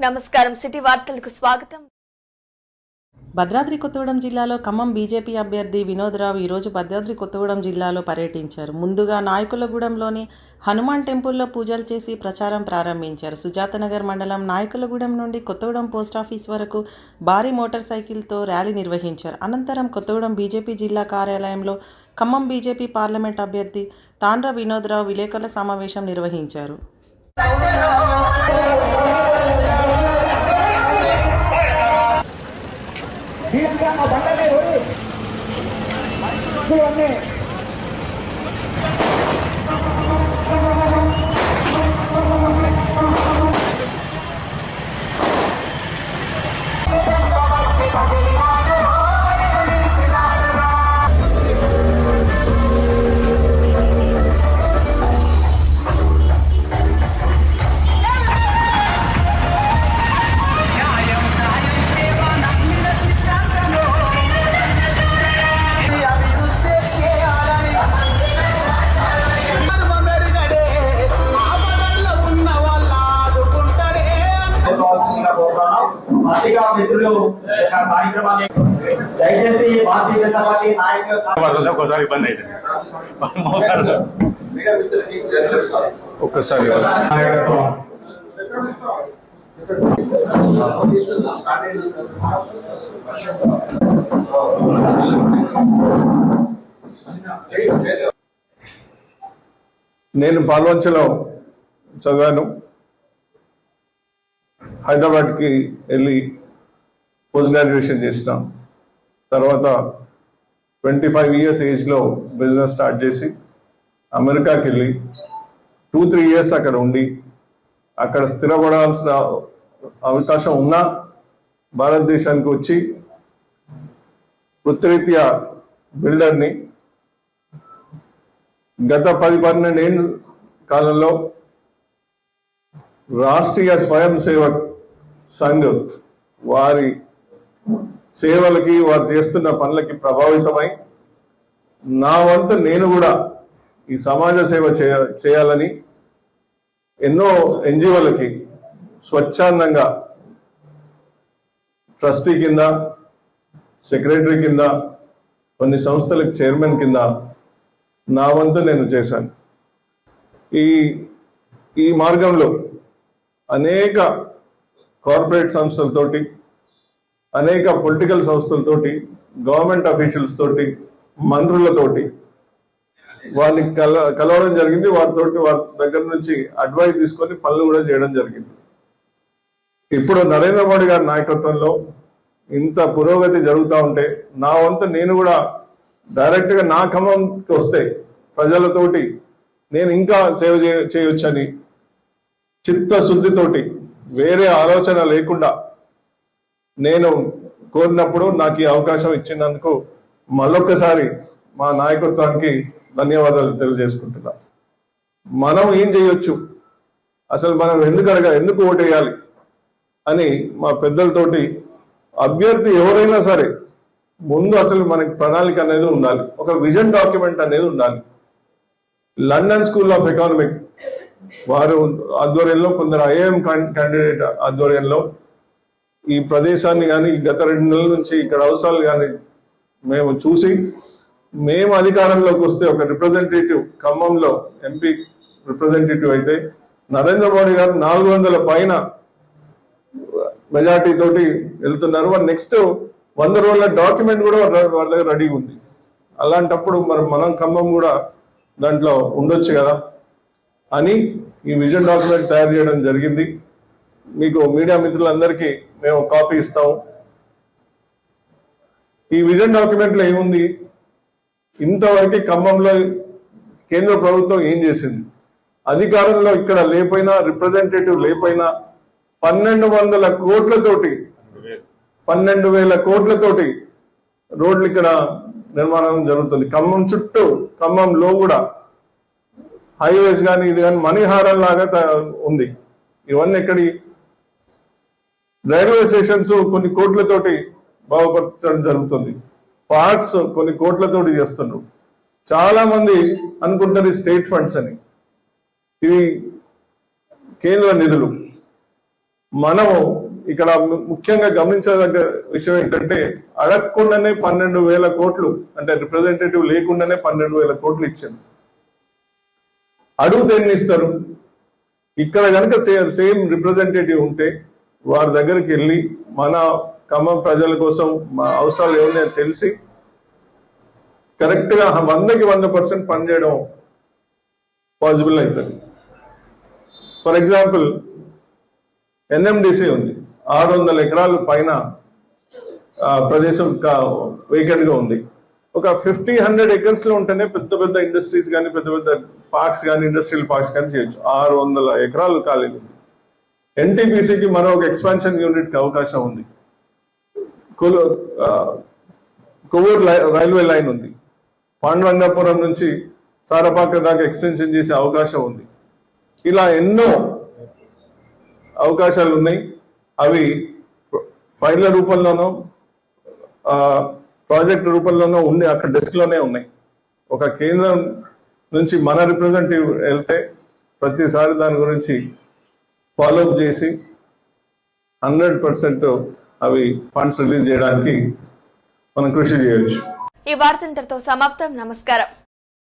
నమస్కారం సిటీ వార్తలకు స్వాగతం భద్రాద్రి కొత్తగూడెం జిల్లాలో ఖమ్మం బీజేపీ అభ్యర్థి వినోద్రావు ఈరోజు భద్రాద్రి కొత్తగూడెం జిల్లాలో పర్యటించారు ముందుగా నాయకులగూడెంలోని హనుమాన్ టెంపుల్లో పూజలు చేసి ప్రచారం ప్రారంభించారు సుజాతనగర్ మండలం నాయకులగూడెం నుండి కొత్తగూడెం పోస్టాఫీస్ వరకు భారీ మోటార్ సైకిల్తో ర్యాలీ నిర్వహించారు అనంతరం కొత్తగూడెం బీజేపీ జిల్లా కార్యాలయంలో ఖమ్మం బీజేపీ పార్లమెంట్ అభ్యర్థి తాండ్ర వినోద్రావు విలేకరుల సమావేశం నిర్వహించారు ఇవన్నీ అభివృద్ధి కార్యక్రమాన్ని దయచేసి భారతీయ జనతా పార్టీ నాయకులు పడుతుంది ఒక్కోసారి ఇబ్బంది ఒక్కసారి నేను పాల్వంచలో చదివాను. హైదరాబాద్కి వెళ్ళి పోస్ట్ గ్రాడ్యుయేషన్ చేసిన. తర్వాత ట్వంటీ ఫైవ్ ఇయర్స్ ఏజ్లో బిజినెస్ స్టార్ట్ చేసి అమెరికాకి వెళ్ళి టూ త్రీ ఇయర్స్ అక్కడ ఉండి అక్కడ స్థిరపడాల్సిన అవకాశం ఉన్నా భారతదేశానికి వచ్చి వృత్తిరీత్యా బిల్డర్ని గత పది పన్నెండేళ్ళ కాలంలో రాష్ట్రీయ స్వయం సేవక్ సంఘ్ వారి సేవలకి వారు చేస్తున్న పనులకి ప్రభావితమై నా వంతు నేను కూడా ఈ సమాజ సేవ చేయ చేయాలని ఎన్నో ఎన్జిఓలకి స్వచ్ఛందంగా ట్రస్టీ కింద సెక్రటరీ కింద కొన్ని సంస్థలకు చైర్మన్ కింద నా వంతు నేను చేశాను. ఈ ఈ మార్గంలో అనేక కార్పొరేట్ సంస్థలతోటి అనేక పొలిటికల్ సంస్థలతోటి గవర్నమెంట్ అఫీషియల్స్ తోటి మంత్రులతోటి వారిని కల కలవడం జరిగింది. వారితోటి వారి దగ్గర నుంచి అడ్వైస్ తీసుకొని పనులు కూడా చేయడం జరిగింది. ఇప్పుడు నరేంద్ర మోడీ గారి నాయకత్వంలో ఇంత పురోగతి జరుగుతూ ఉంటే నా వంతు నేను కూడా డైరెక్ట్గా నా ఖమ్మంకి వస్తే ప్రజలతోటి నేను ఇంకా సేవ చేయ- చేయొచ్చని చిత్తశుద్ధితోటి వేరే ఆలోచన లేకుండా నేను కోరినప్పుడు నాకు ఈ అవకాశం ఇచ్చినందుకు మళ్ళొక్కసారి మా నాయకత్వానికి ధన్యవాదాలు తెలియజేసుకుంటున్నా. మనం ఏం చేయొచ్చు? అసలు మనం ఎందుకు అడగ ఎందుకు ఓటేయాలి? అని మా పెద్దలతోటి అభ్యర్థి ఎవరైనా సరే ముందు అసలు మనకి ప్రణాళిక అనేది ఉండాలి. ఒక విజన్ డాక్యుమెంట్ అనేది ఉండాలి. లండన్ స్కూల్ ఆఫ్ ఎకానమిక్ వారు ఆధ్వర్యంలో కొందరు ఐఏఎం క్యాండిడేట్ ఆధ్వర్యంలో ఈ ప్రదేశాన్ని కానీ గత రెండు నెలల నుంచి ఇక్కడ అవసరాలు కానీ మేము చూసి మేము అధికారంలోకి వస్తే ఒక రిప్రజెంటేటివ్ ఖమ్మంలో ఎంపీ రిప్రజెంటేటివ్ అయితే నరేంద్ర మోడీ గారు నాలుగు వందల పైన మెజార్టీ తోటి వెళ్తున్నారు. మరి నెక్స్ట్ వంద రోజుల డాక్యుమెంట్ కూడా వాళ్ళ దగ్గర రెడీగా ఉంది. అలాంటప్పుడు మరి మనం ఖమ్మం కూడా దాంట్లో ఉండొచ్చు కదా అని ఈ విజన్ డాక్యుమెంట్ తయారు చేయడం జరిగింది. మీకు మీడియా మిత్రులందరికీ మేము కాపీ ఇస్తాము ఈ విజన్ డాక్యుమెంట్లో ఏముంది? ఇంతవరకు ఖమ్మంలో కేంద్ర ప్రభుత్వం ఏం చేసింది? అధికారంలో ఇక్కడ లేపోయినా రిప్రజెంటేటివ్ లేపోయినా పన్నెండు వందల కోట్లతోటి పన్నెండు వేల కోట్లతోటి రోడ్లు ఇక్కడ నిర్మాణం జరుగుతుంది. ఖమ్మం చుట్టూ ఖమ్మంలో కూడా హైవేస్ కానీ ఇది కానీ మణిహారం లాగా ఉంది. ఇవన్నీ ఎక్కడి రైల్వే స్టేషన్స్ కొన్ని కోట్లతోటి బాగుపరచడం జరుగుతుంది. పార్క్స్ కొన్ని కోట్లతోటి చేస్తున్నారు చాలా మంది అనుకుంటారు స్టేట్ ఫండ్స్ అని. ఇవి కేంద్ర నిధులు. మనము ఇక్కడ ముఖ్యంగా గమనించదగ్గ విషయం ఏంటంటే అడగకుండానే పన్నెండు వేల కోట్లు అంటే రిప్రజెంటేటివ్ లేకుండానే పన్నెండు వేల కోట్లు ఇచ్చాను అడుగుతే ఎన్ని ఇస్తారు? ఇక్కడ కనుక సేమ్ రిప్రజెంటేటివ్ ఉంటే వారి దగ్గరికి వెళ్ళి మన ఖమ్మం ప్రజల కోసం మా అవసరాలు ఏమున్నాయో తెలిసి కరెక్ట్గా వందకి వంద పర్సెంట్ పనిచేయడం పాసిబుల్ అవుతుంది. ఫర్ ఎగ్జాంపుల్ ఎన్ఎండిసి ఉంది. ఆరు వందల ఎకరాల పైన ప్రదేశం వేకెంట్గా ఉంది. ఒక ఫిఫ్టీ హండ్రెడ్ ఎకర్స్లో ఉంటేనే పెద్ద పెద్ద ఇండస్ట్రీస్ కానీ పెద్ద పెద్ద పార్క్స్ కానీ ఇండస్ట్రియల్ పార్క్స్ కానీ చేయొచ్చు. ఆరు వందల ఎకరాలు ఖాళీ ఉంది ఎన్టీపీసీకి మరో ఒక ఎక్స్పాన్షన్ యూనిట్కి అవకాశం ఉంది. కొవ్వూరు రైల్వే లైన్ ఉంది. పాండురంగాపురం నుంచి సారపాక దాకా ఎక్స్టెన్షన్ చేసే అవకాశం ఉంది. ఇలా ఎన్నో అవకాశాలు ఉన్నాయి. అవి ఫైళ్ళ రూపంలోనో ప్రాజెక్ట్ రూపంలోనో ఉండి అక్కడ డెస్క్లోనే ఉన్నాయి. ఒక కేంద్రం నుంచి మన రిప్రజెంటేటివ్ వెళ్తే ప్రతిసారి దాని గురించి ఫాలోఅప్ చేసి హండ్రెడ్ పర్సెంట్ అవి ఫండ్స్ రిలీజ్ చేయడానికి మనం కృషి చేయొచ్చు. ఈ వార్త ఇంతటితో సమాప్తం. నమస్కారం.